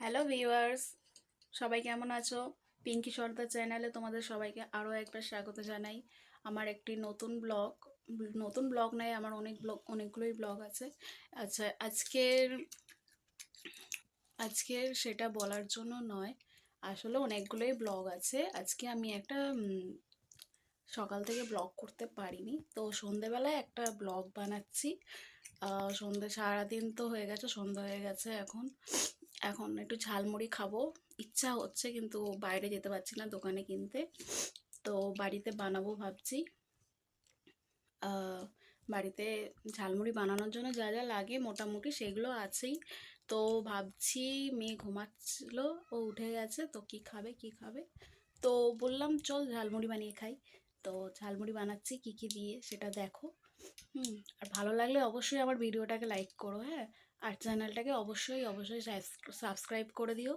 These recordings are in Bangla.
হ্যালো ভিউয়ার্স, সবাই কেমন আছো? পিঙ্কি সর্দার চ্যানেলে তোমাদের সবাইকে আরও একবার স্বাগত জানাই। আমার একটি নতুন ব্লগ নতুন ব্লগ নয়, আমার অনেক ব্লগ, অনেকগুলোই ব্লগ আছে। আচ্ছা আজকের আজকের সেটা বলার জন্য নয়, আসলে অনেকগুলোই ব্লগ আছে। আজকে আমি একটা সকাল থেকে ব্লগ করতে পারিনি। তো সন্ধেবেলায় একটা ব্লগ বানাচ্ছি। সন্ধে, সারাদিন তো হয়ে গেছে সন্ধ্যা হয়ে গেছে এখন। এখন একটু ঝালমুড়ি খাব। ইচ্ছা হচ্ছে কিন্তু বাইরে যেতে পারছি না দোকানে কিনতে। তো বাড়িতে বানাবো ভাবছি। বাড়িতে ঝালমুড়ি বানানোর জন্য যা যা লাগে মোটামুটি সেগুলো আছেই। তো ভাবছি মেয়ে ঘুমাচ্ছিল, ও উঠে গেছে, তো কি খাবে কি খাবে? তো বললাম, চল ঝালমুড়ি বানিয়ে খাই। তো ঝালমুড়ি বানাচ্ছি, কি কি দিয়ে সেটা দেখো। হুম, আর ভালো লাগলে অবশ্যই আমার ভিডিওটাকে লাইক করো হ্যাঁ? আর চ্যানেলটাকে অবশ্যই অবশ্যই সাবস্ক্রাইব করে দিও।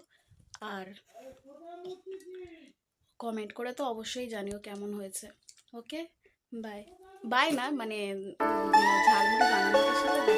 আর কমেন্ট করে তো অবশ্যই জানিও কেমন হয়েছে। ওকে বাই বাই না মানে ঝালমুড়ি বানানোর সাথে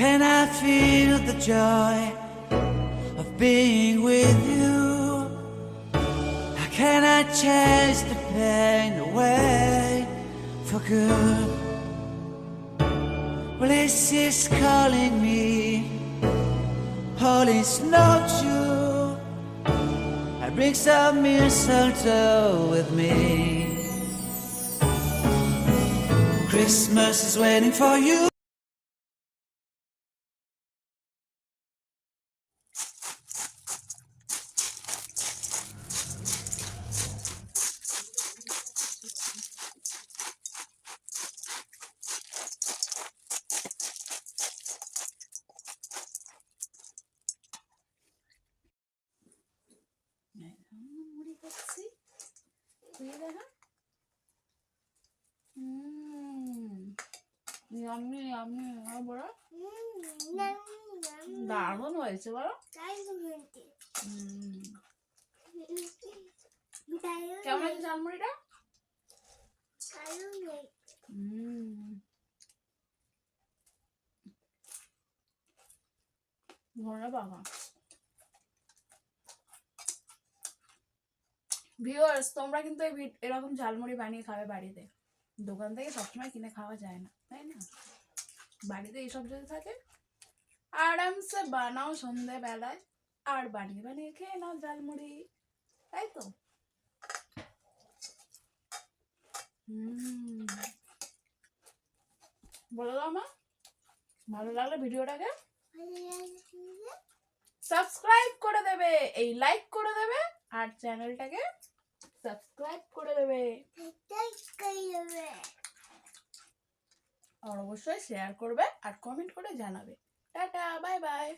can I feel the joy of being with you? How can I chase the pain away for good? Well, this is calling me, not true. I bring some mistletoe with me. Christmas is waiting for you. তুই দেখা। ইয়াম্মি ইয়াম্মি আর বড়। দারুণ হয়েছে বলো কেমন আছে ঝালমুড়িটা? হুম বাবা। ভিউয়ার্স তোমরা কিন্তু এই এরকম ঝালমুড়ি বানিয়ে খাবে বাড়িতে। দোকান থেকে সবসময় কিনে খাওয়া যায় না, তাই না? বাড়িতে এইসব যদি থাকে, আরামসে বানাও সন্ধেবেলায়, আর বানিয়ে বানিয়ে খেয়ে নাও ঝালমুড়ি, তাই তো? বলে দাও মা, ভালো লাগলে ভিডিওটাকে সাবস্ক্রাইব করে দেবে, এই লাইক করে দেবে, আর চ্যানেলটাকে সাবস্ক্রাইব করে দেবে। আর অবশ্যই শেয়ার করবে আর কমেন্ট করে জানাবে। Tata bye bye